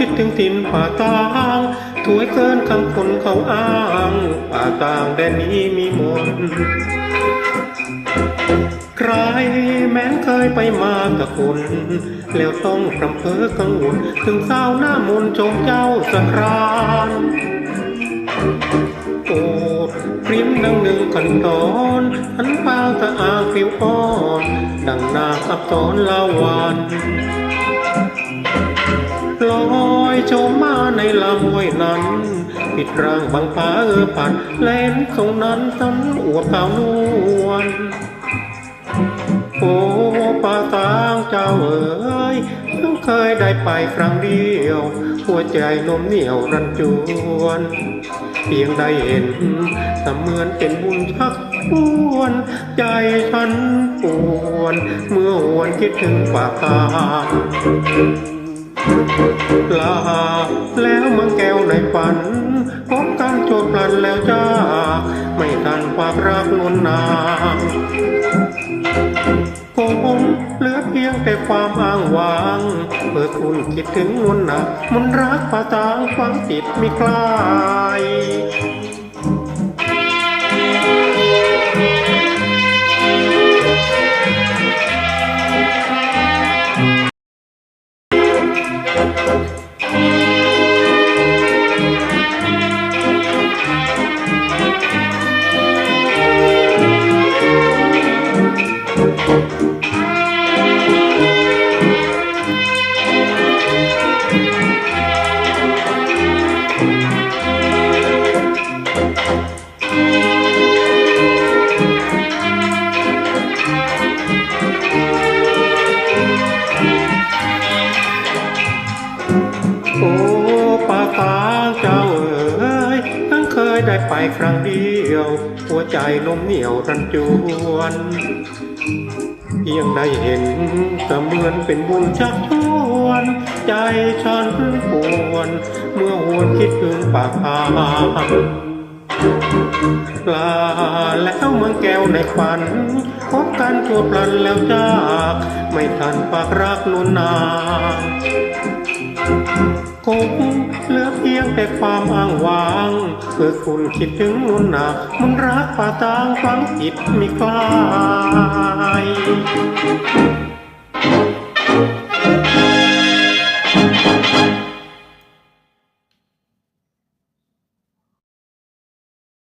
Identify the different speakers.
Speaker 1: คิดถึงถิ่นป่าตางถวยเกินคำคนเขาอ้าง ป่าตางแดนนี้มีมนใครแม้เคยไปมากับคุณแล้วต้องพรำเพอกังวล ถึงสาวหน้ามนต์ชมเจ้าสครานโอดพริมดังหนึ่งขันตอนอันเปล่าตะอางผิวอ่อน ดังนาอับตอนลาวัน ลำห้วยนั้น ปิดร่างบางผาเออปัดเล่นทรงนั้นสันอวบขาวนวลโอ้ป่าตางเจ้าเอ๋ยเพิ่งเคยได้ไปครั้งเดียว หัวใจนมเหนียวรันจวน เพียงได้เห็นเสมือนเป็นบุญชักชวนใจฉันปวน เมื่อหวนคิดถึงป่าตาง ลาแล้วเมืองแก้วในฝันพบกันโจดปลันแล้วจ้า ไม่ทันความรักนวลนางคงเหลือเพียงแต่ความอ้างว้างเมื่อคุณคิดถึงมนต์หนักมนรักประจางฟังจิตไม่คลาย โอ้ปาตาเจ้าเอ๋ยทั้งเคยได้ไปครั้งเดียว หัวใจนมเหนียวรันจวนเพียงได้เห็นเสมือนเป็นบุญชักชวน ใจฉันปวนเมื่อหวนคิดถึงปากทางปลาแล้วเมืองแก้วในฝันพบกันชั่วพลันแล้วจาก ไม่ทันปากรักนุนนางคงเหลือเพียงแต่ความอ้างว้างเพื่อคุณคิดถึงนุนนามันรักป่าตางฟังจิตไม่คลาย